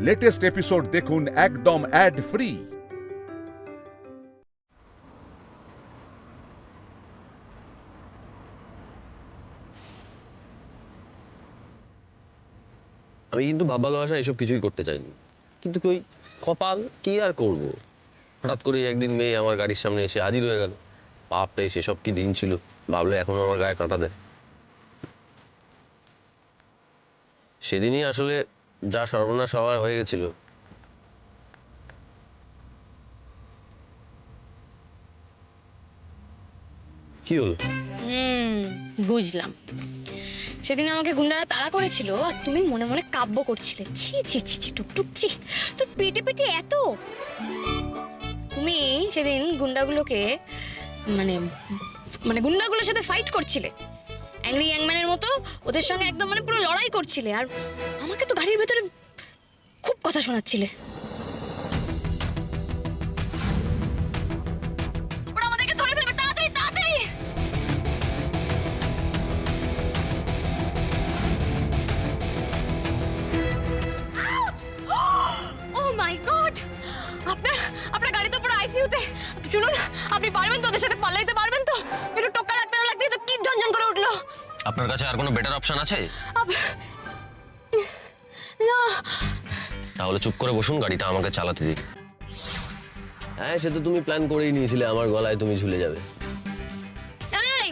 Latest episode দেখুন একদম add free আমি কিন্তু বাবা ভাষা এসব কিছুই করতে চাইনি। কিন্তু কই কপাল কি আর করব? হঠাৎ করে একদিন মেয়ে আমার গাড়ির সামনে এসে হাজির হয়ে গেল। বাপরে, সেসব কি দিন ছিল? ভাবলে এখন আমার গায়ে কাঁটা দেয়। সেদিনই আসলে যা সর্বনাশ হওয়ার হয়ে গেছিল। কি হলো? বুঝলাম। সেদিন আমাকে গুন্ডারা তাড়া করেছিল আর তুমি মনে মনে কাব্য করছিলে। ছি ছি ছি ছি টুকটুক ছি, তোর পেটে পেটে এত? তুমি সেদিন গুন্ডাগুলোকে মানে মানে গুন্ডাগুলোর সাথে ফাইট করছিলে। অ্যাংরি ইয়াংম্যানের মতো ওদের সঙ্গে একদম মানে পুরো লড়াই করছিলে আর আমাকে তো গাড়ির ভেতরে খুব কথা শোনাচ্ছিলে। মাই গড আপনার আপনার গাড়ি তো পুরো আইসিইউতে শুনুন আপনি পারবেন তো ওদের সাথে পাল্লাইতে পারবেন তো? একটু টোকা আপনার কাছে আর কোনো বেটার অপশন আছে? না। তাহলে চুপ করে বসুন গাড়িটা আমাকে চালাতে দিন। হ্যাঁ সে তো তুমি প্ল্যান করেই নিয়েছিলে আমার গলায় তুমি ঝুলে যাবে। এই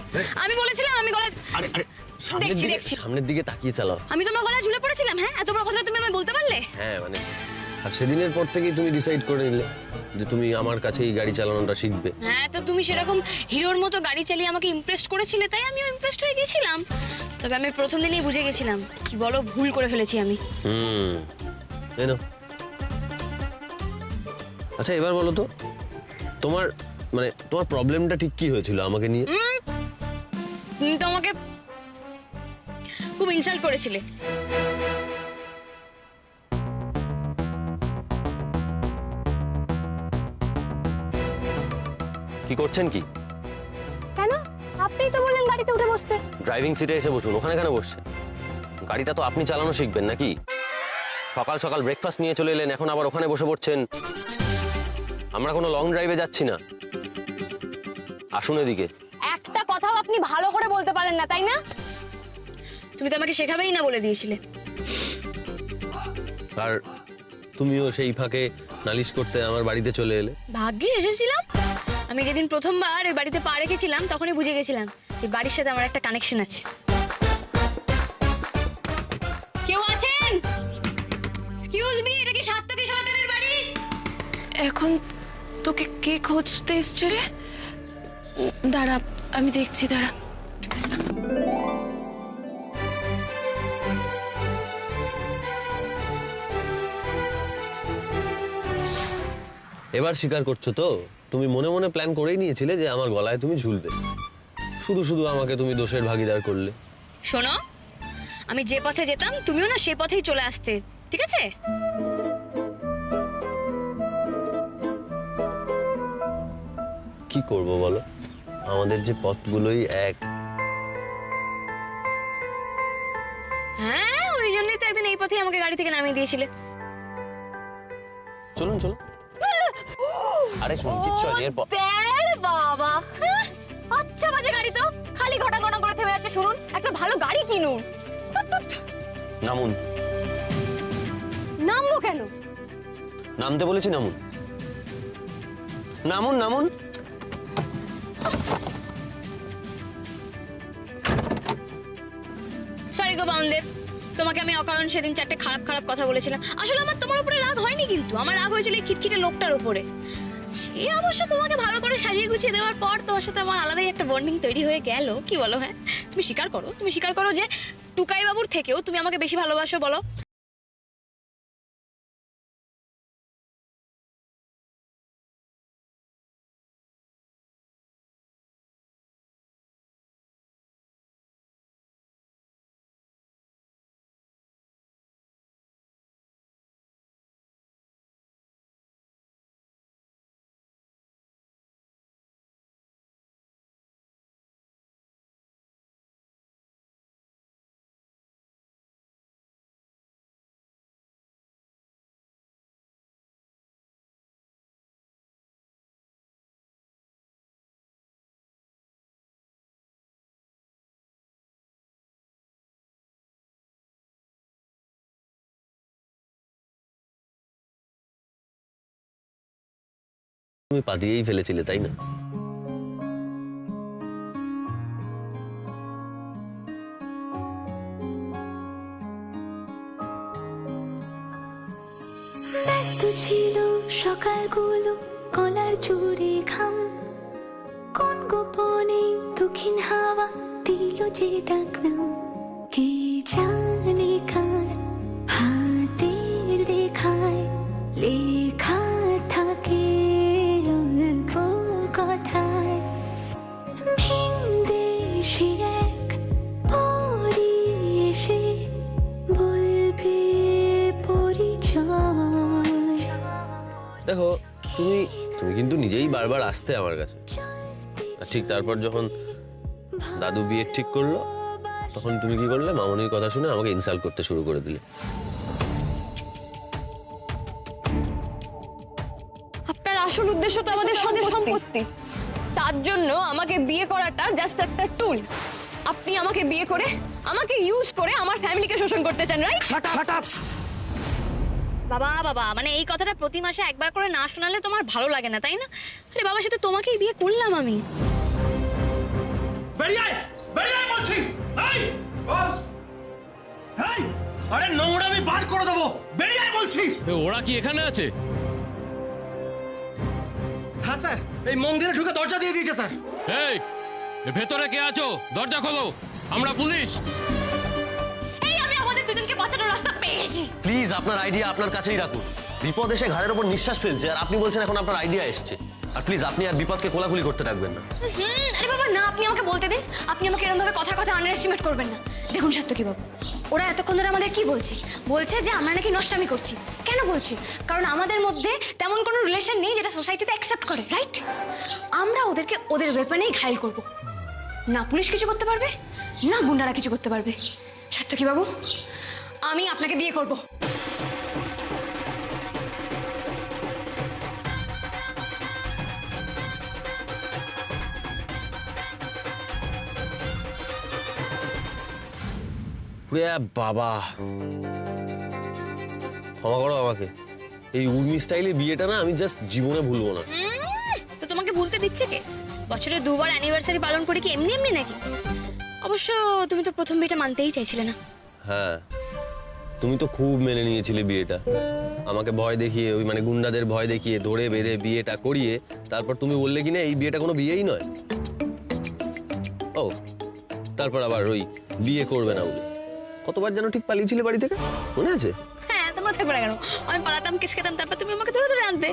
আমি বলেছিলাম আমি গলায় আরে আরে সামনের দিকে দেখছি। সামনের দিকে তাকিয়ে চালাও। আমি তোমার গলায় ঝুলে পড়েছিলাম হ্যাঁ? এত বড় কথা তুমি আমায় বলতে পারলে? হ্যাঁ মানে আর সেদিনের পর থেকেই তুমি ডিসাইড করে নিলে যে তুমি আমার কাছেই গাড়ি চালানোটা শিখবে। হ্যাঁ তো তুমি সেরকম হিরোর মতো গাড়ি চালিয়ে আমাকে ইমপ্রেস করেছিলে তাই আমিও ইমপ্রেসড হয়ে গেছিলাম। তবে আমি প্রথম দিনেই বুঝে গেছিলাম কি বড় ভুল করে ফেলেছি আমি। হুম এই নাও। আচ্ছা এবার বলো তো তোমার মানে তোমার প্রবলেমটা ঠিক কি হয়েছিল আমাকে নিয়ে? তুমি তো আমাকে খুব ইনসাল্ট করেছিলে। কি করছেন কি? কেন? আপনিই তো বললেন গাড়িতে উঠে বসতে। ড্রাইভিং সিটে এসে বসুন ওখানে কেন বসছেন? গাড়িটা তো আপনি চালানো শিখবেন নাকি? সকাল সকাল ব্রেকফাস্ট নিয়ে চলে এলেন এখন আবার ওখানে বসে পড়ছেন। আমরা কোনো লং ড্রাইভে যাচ্ছি না। আসুন এদিকে। একটা কথাও আপনি ভালো করে বলতে পারেন না তাই না? তুমি তো আমাকে শেখাবেই না বলে দিয়েছিলে। আর তুমিও সেই ফাঁকে নালিশ করতে আমার বাড়িতে চলে এলে। ভাগ্যে এসেছিলাম। আমি যেদিন প্রথমবার ওই বাড়িতে পা রেখেছিলাম তখনই বুঝে গেছিলাম এই বাড়ির সাথে আমার একটা কানেকশন আছে। কেউ আছেন? এক্সকিউজ মি এটা কি সাত্তকী সরকারের বাড়ি? এখন তোকে কে খুঁজতে এসছে রে? দাঁড়া আমি দেখছি দাঁড়া। এবার স্বীকার করছ তো? তুমি মনে মনে প্ল্যান করেই নিয়েছিলে যে আমার গলায় তুমি ঝুলবে। শুধু শুধু আমাকে তুমি দোষের ভাগিদার করলে। শোনো আমি যে পথে যেতাম তুমিও না সে পথেই চলে আসতে ঠিক আছে? কি করব বলো? আমাদের যে পথগুলোই এক। হ্যাঁ ওই জন্যই তো একদিন এই পথেই আমাকে গাড়ি থেকে নামিয়ে দিয়েছিলে। চলুন চলুন। আরে শুনুন কিচ্ছু এরপর বাবা। হ্যাঁ, আচ্ছা বাজে গাড়ি তো। খালি ঘটা ঘটা করে থেমে যাচ্ছে শুনুন একটা ভালো গাড়ি কিনুন। নামুন। নামবো কেন? নামতে বলেছি নামুন। নামুন নামুন। সরি গো বাউন্দেব তোমাকে আমি অকারণ সেদিন চারটে খারাপ খারাপ কথা বলেছিলাম। আসলে আমার তোমার উপরে রাগ হয়নি কিন্তু আমার রাগ হয়েছিল এই খিটখিটে লোকটার উপরে। সে অবশ্য তোমাকে ভালো করে সাজিয়ে গুছিয়ে দেওয়ার পর তোমার সাথে আমার আলাদাই একটা বন্ডিং তৈরি হয়ে গেল। কি বলো হ্যাঁ? তুমি স্বীকার করো, তুমি স্বীকার করো যে টুকাই বাবুর থেকেও তুমি আমাকে বেশি ভালোবাসো, বলো। তুমি পা দিয়েই ফেলেছিলে, তাই না? ছিল সকালগুলো কলার জুড়ে ঘাম। কোন গোপনে দক্ষিণ হাওয়া দিল যে ডাকনাম? কে জানে? বারবার আসতে আমার কাছে। ঠিক তারপর যখন দাদু বিয়ে ঠিক করল তখন তুমি কি করলে? মামনির কথা শুনে আমাকে ইনসাল্ট করতে শুরু করে দিলে। আপনার আসল উদ্দেশ্য তো আমাদের সম্পত্তি। তার জন্য আমাকে বিয়ে করাটা জাস্ট একটা টুল আপনি আমাকে বিয়ে করে আমাকে ইউজ করে আমার ফ্যামিলিকে শোষণ করতে চান রাইট বাবা বাবা মানে এই কথাটা প্রতি মাসে একবার করে না শোনালে তোমার ভালো লাগে না তাই না? আরে বাবা সে তো তোমাকেই বিয়ে করলাম আমি। বলছি। আরে নোংরা আমি বার করে দেবো। বেরিয়ে বলছি। ওরা কি এখানে আছে? হ্যাঁ স্যার এই মন্দিরে ঢুকে দরজা দিয়ে দিয়েছে স্যার। এই ভেতরে কে আছো? দরজা খোলো। আমরা পুলিশ। এই আমি আমাদের দুজনকে বাঁচানোর রাস্তা পেয়েছি প্লিজ আপনার আইডিয়া আপনার কাছেই রাখুন। বিপদ এসে ঘাড়ের ওপর নিঃশ্বাস ফেলছে আর আপনি বলছেন এখন আপনার আইডিয়া এসছে। আর প্লিজ আপনি আর বিপদকে কোলাকুলি করতে রাখবেন না। হুম আরে বাবা না আপনি আমাকে বলতে দিন আপনি আমাকে এরকম ভাবে কথা কথা আন্ডার এস্টিমেট করবেন না। দেখুন সাত্যকী বাবু ওরা এতক্ষণ ধরে আমাদের কি বলছে? বলছে যে আমরা নাকি নষ্টামি করছি। কেন বলছি? কারণ আমাদের মধ্যে তেমন কোনো রিলেশন নেই যেটা সোসাইটিতে অ্যাকসেপ্ট করে রাইট আমরা ওদেরকে ওদের ওয়েপনেই ঘায়ল করব। না পুলিশ কিছু করতে পারবে? না গুন্ডারা কিছু করতে পারবে। সাত্যকী বাবু? আমি আপনাকে বিয়ে করব। বাবা। ক্ষমা করো আমাকে। এই উর্মি স্টাইলে বিয়েটা না আমি জাস্ট জীবনে ভুলবো না। তো তোমাকে ভুলতে দিচ্ছে কে? বছরে দুবার অ্যানিভার্সারি পালন করি কি এমনি এমনি নাকি? অবশ্য তুমি তো প্রথম বিয়েটা মানতেই চাইছিলে না। হ্যাঁ। তুমি তো খুব মেনে নিয়েছিলে বিয়েটা। আমাকে ভয় দেখিয়ে, ওই মানে গুন্ডাদের ভয় দেখিয়ে, ধরে বেঁধে বিয়েটা করিয়ে, তারপর তুমি বললে কি না, এই বিয়েটা কোনো বিয়েই নয়। ও, তারপর আবার ওই বিয়ে করবে না বলে। কতবার যেন ঠিক পালিয়েছিলে বাড়ি থেকে? মনে আছে? হ্যাঁ তোমার থাকবে কেন আমি পালাতাম খেতাম তারপর তুমি আমাকে ধরে ধরে আনতে।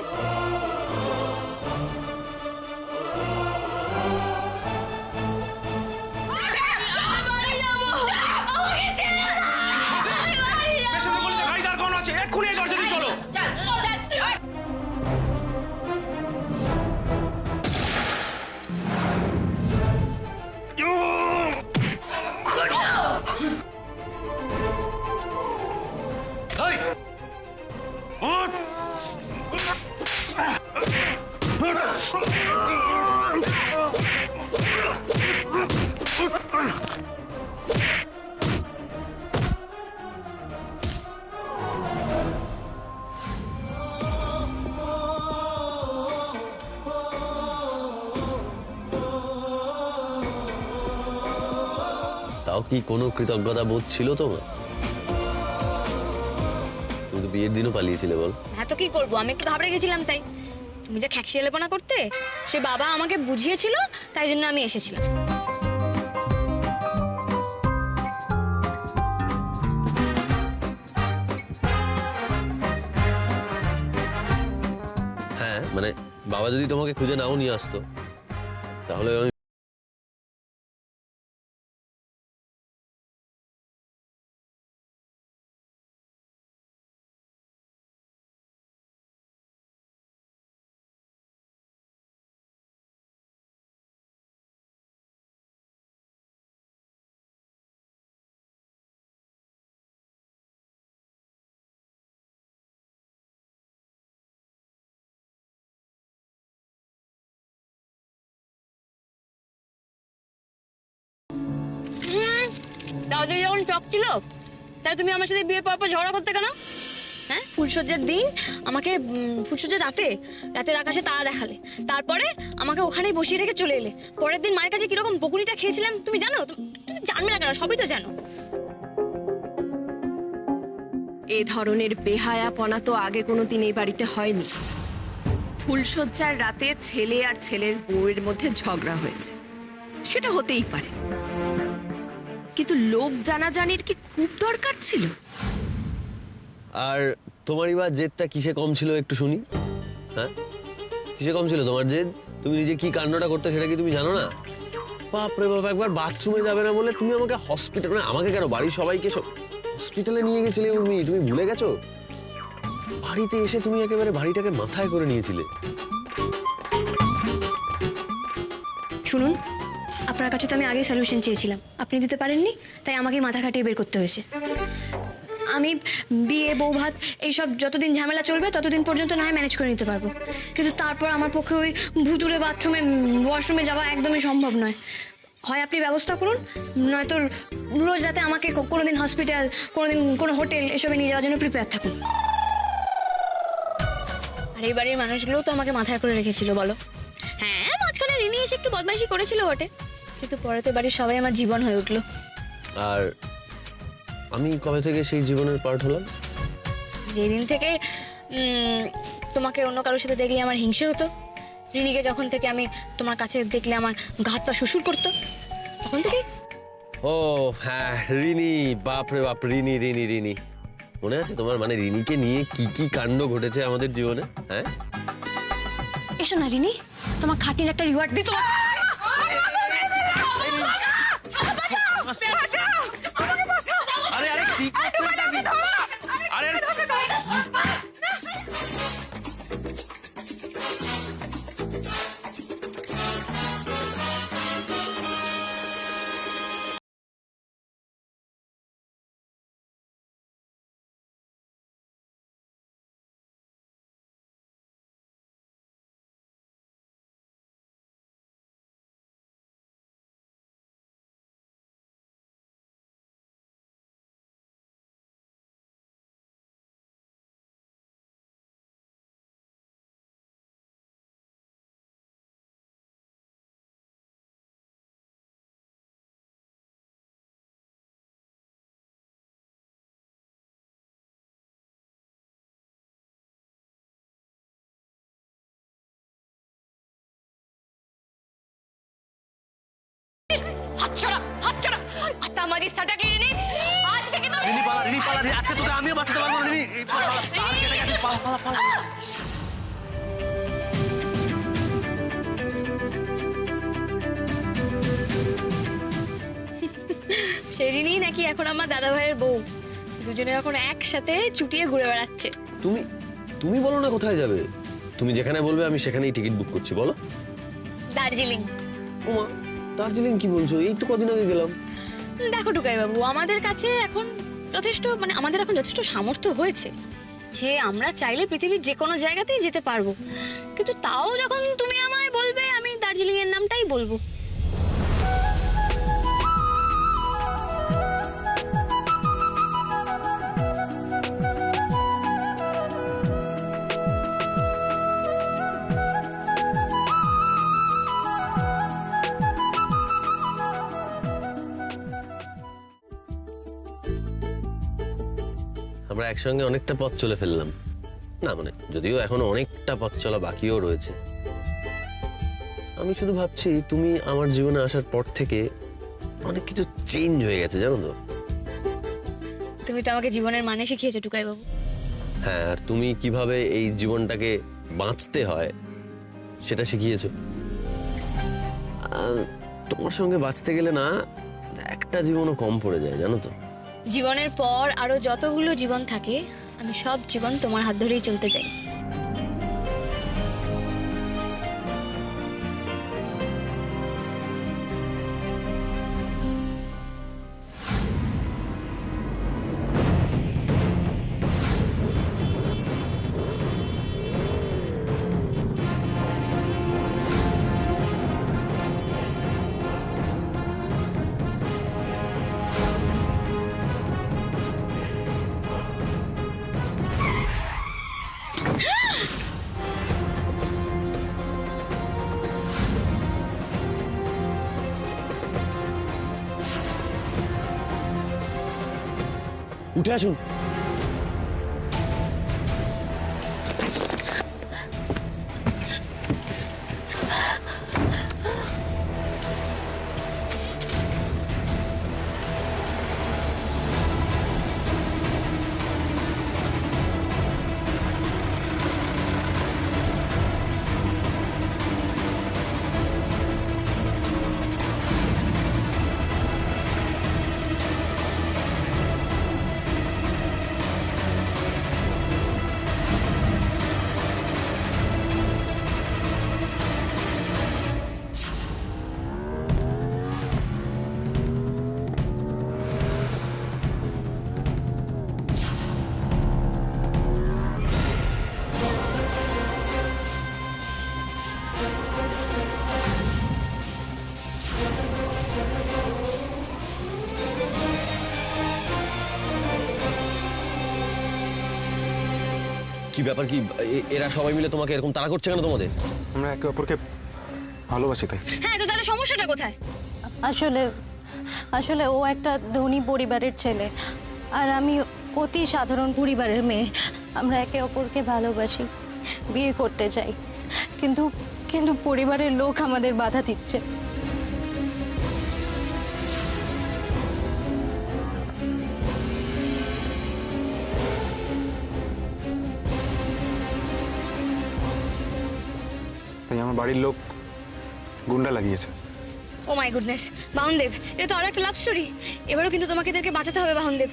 তাও কি কোনো কৃতজ্ঞতা বোধ ছিল তোমার? তুমি তো বিয়ের দিনও পালিয়েছিলে বল। হ্যাঁ তো কি করব? আমি একটু ঘাবড়ে গেছিলাম তাই। তুমি যে খ্যাকসি এলেপনা করতে সে বাবা আমাকে বুঝিয়েছিল তাই জন্য আমি এসেছিলাম। হ্যাঁ মানে বাবা যদি তোমাকে খুঁজে নাও নিয়ে আসতো তাহলে আমি দাদা যখন টক ছিল তাই তুমি আমার সাথে বিয়ের পর পর ঝগড়া করতে কেন? হ্যাঁ? ফুলসজ্জার দিন আমাকে ফুলসজ্জার রাতে, রাতের আকাশে তারা দেখালে। তারপরে আমাকে ওখানেই বসিয়ে রেখে চলে এলে। পরের দিন মায়ের কাছে কীরকম বকুনিটা খেয়েছিলাম, তুমি জানো? তুমি জানবে না কেন, সবই তো জানো। এ ধরনের বেহায়াপনা তো আগে কোনো দিন এই বাড়িতে হয়নি। ফুলশয্যার রাতে ছেলে আর ছেলের বউয়ের মধ্যে ঝগড়া হয়েছে। সেটা হতেই পারে। কিন্তু লোক জানাজানির কি খুব দরকার ছিল? আর তোমারই বা জেদটা কিসে কম ছিল একটু শুনি? হ্যাঁ? কিসে কম ছিল তোমার জেদ? তুমি নিজে কি কাণ্ডটা করতে সেটা কি তুমি জানো না? বাপরে বাপ একবার বাথরুমে যাবে না বলে তুমি আমাকে হসপিটাল মানে আমাকে কেন? বাড়ির সবাইকে সব হসপিটালে নিয়ে গেছিলে উর্মি তুমি ভুলে গেছো? বাড়িতে এসে তুমি একেবারে বাড়িটাকে মাথায় করে নিয়েছিলে। শুনুন আপনার কাছে তো আমি আগে সলিউশন চেয়েছিলাম। আপনি দিতে পারেননি, তাই আমাকে মাথা খাটিয়ে বের করতে হয়েছে। আমি বিয়ে, বউ, ভাত, এইসব যতদিন ঝামেলা চলবে, ততদিন পর্যন্ত না হয় ম্যানেজ করে নিতে পারব। কিন্তু তারপর আমার পক্ষে ওই ভুতুরে বাথরুমে ওয়াশরুমে যাওয়া একদমই সম্ভব নয়। হয় আপনি ব্যবস্থা করুন, নয়তো রোজ যাতে আমাকে কো- কোনোদিন হসপিটাল কোনোদিন কোনো হোটেল এসবে নিয়ে যাওয়ার জন্য প্রিপেয়ার থাকুন। আর এই বাড়ির মানুষগুলোও তো আমাকে মাথায় করে রেখেছিল, বলো। হ্যাঁ মাঝখানে রিনি এসে একটু বদমাইশি করেছিল বটে। কিন্তু পরে তো বাড়ির সবাই আমার জীবন হয়ে উঠল। আর আমি কবে থেকে সেই জীবনের পার্ট হলাম? যেদিন থেকে তোমাকে অন্য কারোর সাথে দেখলে আমার হিংসে হতো। রিনিকে যখন থেকে আমি তোমার কাছে দেখলে আমার ঘাত পা শ্বশুর করতো তখন থেকে ও হ্যাঁ রিনি বাপ রে বাপ রিনি রিনি রিনি। মনে আছে তোমার? মানে রিনিকে নিয়ে কি কি কাণ্ড ঘটেছে আমাদের জীবনে হ্যাঁ? এসো না রিনি তোমার খাটির একটা রিওয়ার্ড দিত আরে হাত ছড়া হাত ছড়া আত্মামাজি সাটাকে রিনি আজ থেকে তো রিনি পালা রিনি পালা আজকে তোকে আমিও বাঁচাতে পারব না রিনি। পালা, পালা, পালা, কেটে গেছে, পালা, পালা, পালা। সেই রিনি নাকি এখন আমার দাদা ভাইয়ের বউ। দুজনে এখন একসাথে চুটিয়ে ঘুরে বেড়াচ্ছে। তুমি তুমি বলো না কোথায় যাবে। তুমি যেখানে বলবে আমি সেখানেই টিকিট বুক করছি বলো। দার্জিলিং। ওমা দার্জিলিং কি বলছো? এই তো কদিন আগে গেলাম। দেখো টুকাই বাবু আমাদের কাছে এখন যথেষ্ট মানে আমাদের এখন যথেষ্ট সামর্থ্য হয়েছে যে আমরা চাইলে পৃথিবীর যে কোনো জায়গাতেই যেতে পারব। কিন্তু তাও যখন তুমি আমায় বলবে, আমি দার্জিলিং এর নামটাই বলব। আমরা একসঙ্গে অনেকটা পথ চলে ফেললাম। না মানে যদিও এখনও অনেকটা পথ চলা বাকিও রয়েছে। আমি শুধু ভাবছি তুমি আমার জীবনে আসার পর থেকে অনেক কিছু চেঞ্জ হয়ে গেছে জানো তো? তুমি তো আমাকে জীবনের মানে শিখিয়েছো টুকাই বাবু হ্যাঁ আর তুমি কীভাবে এই জীবনটাকে বাঁচতে হয় সেটা শিখিয়েছো? তোমার সঙ্গে বাঁচতে গেলে না একটা জীবনও কম পড়ে যায় জানো তো? জীবনের পর আরও যতগুলো জীবন থাকে আমি সব জীবন তোমার হাত ধরেই চলতে চাই। উঠে আসুন। কি ব্যাপার কি এ- এরা সবাই মিলে তোমাকে এরকম তাড়া করছে কেন তোমাদের? আমরা একে অপরকে ভালোবাসি তাই। হ্যাঁ তো তাহলে সমস্যাটা কোথায়? আসলে আসলে ও একটা ধনী পরিবারের ছেলে আর আমি অতি সাধারণ পরিবারের মেয়ে। আমরা একে অপরকে ভালোবাসি বিয়ে করতে চাই কিন্তু কিন্তু পরিবারের লোক আমাদের বাধা দিচ্ছে। আমার বাড়ির লোক গুন্ডা লাগিয়েছে। ও মাই গুডনেস বাহনদেব এটা তো আরও একটা লাভ স্টোরি এবারও কিন্তু তোমাকে এদেরকে বাঁচাতে হবে বাহনদেব।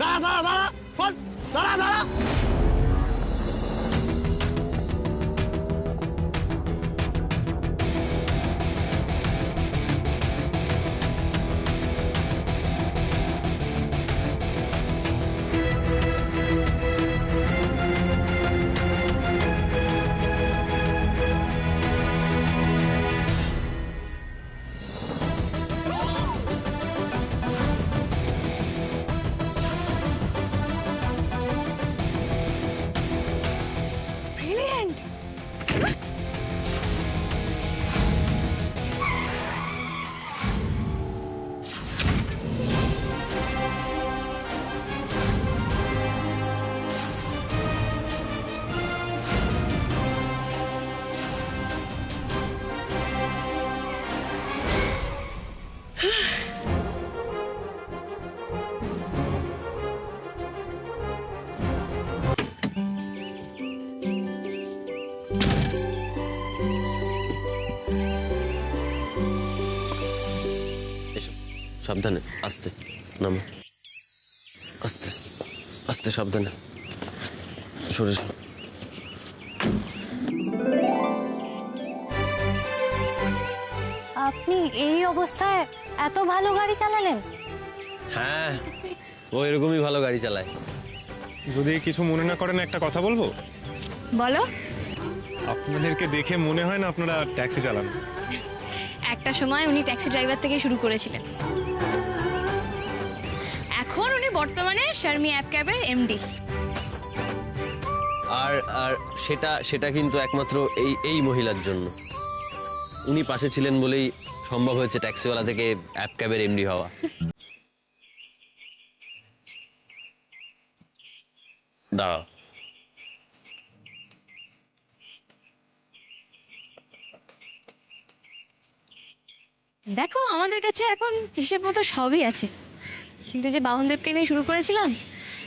দাঁড়া দাঁড়া দাঁড়া ফোন দাঁড়া দাঁড়া। সাবধানে আস্তে নামো। আস্তে আস্তে সাবধানে। সরে। আপনি এই অবস্থায় এত ভালো গাড়ি চালালেন? হ্যাঁ ও এরকমই ভালো গাড়ি চালায়। যদি কিছু মনে না করেন একটা কথা বলব? বলো। আপনাদেরকে দেখে মনে হয় না আপনারা ট্যাক্সি চালান। একটা সময় উনি ট্যাক্সি ড্রাইভার থেকে শুরু করেছিলেন। বর্তমানে শার্মি অ্যাপ ক্যাবের এমডি আর আর সেটা সেটা কিন্তু একমাত্র এই এই মহিলার জন্য। উনি পাশে ছিলেন বলেই সম্ভব হয়েছে ট্যাক্সিওয়ালা থেকে অ্যাপ ক্যাবের এমডি হওয়া। দাঁড়াও। দেখো আমাদের কাছে এখন হিসেব মতো সবই আছে। কিন্তু যে বাহনদেবকে নিয়ে শুরু করেছিলাম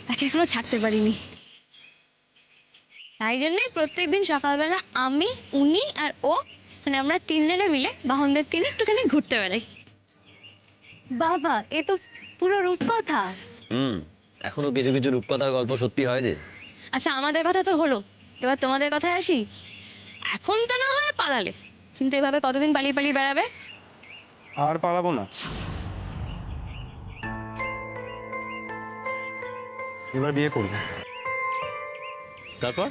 তাকে এখনও ছাড়তে পারিনি। তাই জন্যে প্রত্যেকদিন সকালবেলা আমি উনি আর ও মানে আমরা তিনজনে মিলে বাহনদেবকে নিয়ে একটুখানি ঘুরতে বেড়াই। বাবা এ তো পুরো রূপকথা। হুম এখনও কিছু কিছু রূপকথার গল্প সত্যি হয় যে। আচ্ছা আমাদের কথা তো হলো। এবার তোমাদের কথায় আসি। এখন তো না হয় পালালে কিন্তু এভাবে কতদিন পালিয়ে পালিয়ে বেড়াবে? আর পালাবো না। এবার বিয়ে করব তারপর?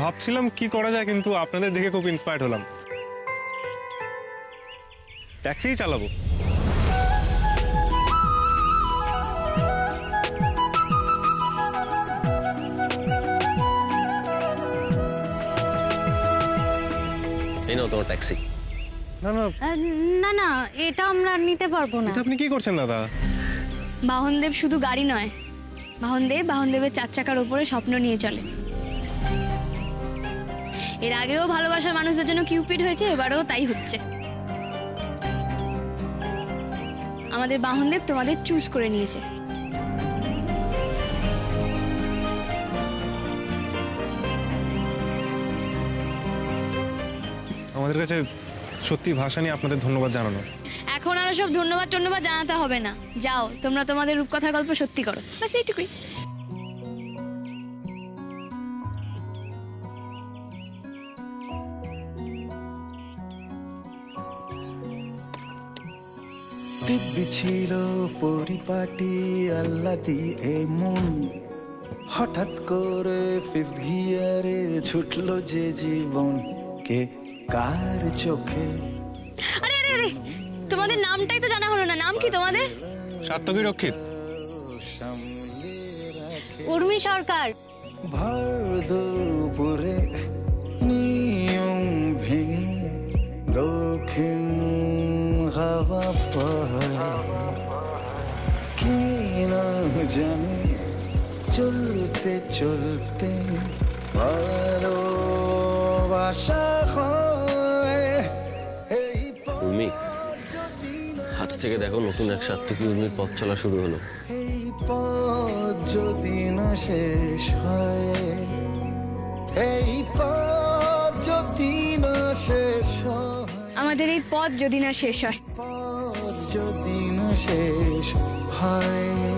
ভাবছিলাম কি করা যায় কিন্তু আপনাদের দেখে খুব ইন্সপায়ার্ড হলাম। ট্যাক্সিই চালাবো। এই নাও তোমার ট্যাক্সি না না। না না এটা আমরা নিতে পারব না। এটা আপনি কি করছেন দাদা? বাহনদেব শুধু গাড়ি নয়। বাহনদেব বাহনদেবের চার চাকার ওপরে স্বপ্ন নিয়ে চলে। এর আগেও ভালোবাসার মানুষদের জন্য কিউপিড হয়েছে, এবারেও তাই হচ্ছে। আমাদের বাহনদেব তোমাদের চুজ করে নিয়েছে। আমাদের কাছে সত্যি ভাষা নিয়ে আপনাদের ধন্যবাদ জানানো। আর সব ধন্যবাদ টন্যবাদ জানাতে হবে না। যাও, তোমরা তোমাদের রূপকথার গল্প সত্যি করো। বাস এইটুকুই। ছিল পরিপাটি, আল্লাদি এই মন। হঠাৎ করে ফিফথ গিয়ারে ছুটলো যে জীবন। কে কার চোখে তোমাদের নামটাই তো জানা হলো না। নাম কি তোমাদের? সাত্তকী রক্ষিত। উর্মি সরকার। ভর দুপুরে নিয়ম ভেঙে দক্ষিণ হাওয়া পায় কে না জানে চলতে চলতে ভালোবাসা হয়। থেকে দেখো নতুন এক সার্থক উর্মির পথ চলা শুরু হলো। এই পথ যদি না শেষ হয় এই পথ যদি না শেষ হয় আমাদের এই পথ যদি না শেষ হয়। পথ যদি না শেষ হয়।